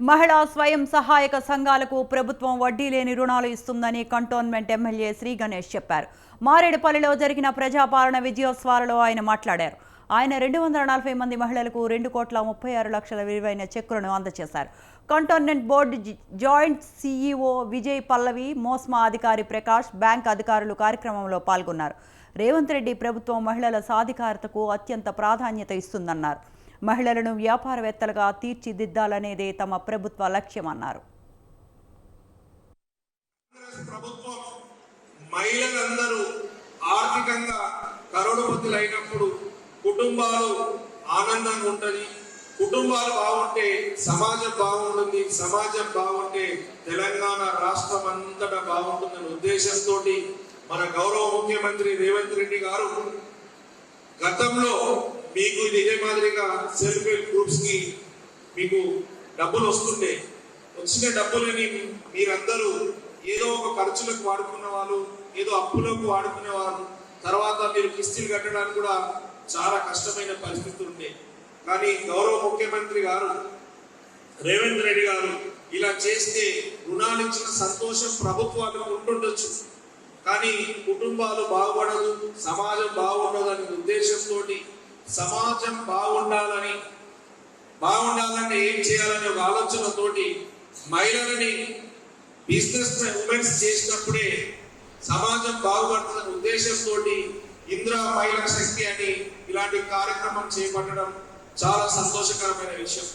మహిళా స్వయం సహాయక సంఘాలకు ప్రభుత్వం వడ్డీ లేని రుణాలు ఇస్తుందని కంటోన్మెంట్ ఎమ్మెల్యే శ్రీ గణేష్ చెప్పారు. మారేడుపల్లిలో జరిగిన ప్రజాపాలన విజయోత్సవాలలో ఆయన మాట్లాడారు. ఆయన రెండు వందల నలభై మంది మహిళలకు రెండు కోట్ల ముప్పై ఆరు లక్షల విలువైన చెక్కులను అందజేశారు. Cantonment board joint CEO Vijay Pallavi మోస్మా అధికారి ప్రకాష్ బ్యాంక్ అధికారులు కార్యక్రమంలో పాల్గొన్నారు. రేవంత్ రెడ్డి ప్రభుత్వం మహిళల సాధికారతకు అత్యంత ప్రాధాన్యత ఇస్తుందన్నారు. మహిళలను వ్యాపారవేత్తలుగా తీర్చిదిద్దాలనేదే తమ ప్రభుత్వ లక్ష్యమన్నారు. ప్రభుత్వం మహిళలందరూ ఆర్థికంగా కరోడుపతులైనప్పుడు కుటుంబాలు ఆనందంగా ఉంటుంది. కుటుంబాలు బాగుంటే సమాజం బాగుంటుంది. సమాజం బాగుంటే తెలంగాణ రాష్ట్రం అంతటా బాగుంటుందనే ఉద్దేశంతో మన గౌరవ ముఖ్యమంత్రి రేవంత్ రెడ్డి గారు గతంలో మీకు ఇది ఇదే మాదిరిగా సెల్ఫ్ హెల్ప్ గ్రూప్స్కి మీకు డబ్బులు వస్తుండే వచ్చిన డబ్బులని మీరందరూ ఏదో ఒక ఖర్చులకు వాడుకున్న వాళ్ళు ఏదో అప్పులకు వాడుకునే వారు తర్వాత మీరు కిస్తీలు కట్టడానికి కూడా చాలా కష్టమైన పరిస్థితులు ఉండే. కానీ గౌరవ ముఖ్యమంత్రి గారు రేవంత్ రెడ్డి గారు ఇలా చేస్తే రుణాలు ఇచ్చిన సంతోషం ప్రభుత్వాలకు ఉంటుండొచ్చు. కానీ కుటుంబాలు బాగుపడదు సమాజం బాగుండదు అనే ఉద్దేశంతో సమాజం బాగుండాలని బాగుండాలంటే ఏం చేయాలనే ఒక ఆలోచనతోటి మహిళలని బిజినెస్ ఉమెన్స్ చేసినప్పుడే సమాజం బాగుపడుతుందనే ఉద్దేశంతో ఇందిరా మహిళా శక్తి అని ఇలాంటి కార్యక్రమం చేపట్టడం చాలా సంతోషకరమైన విషయం.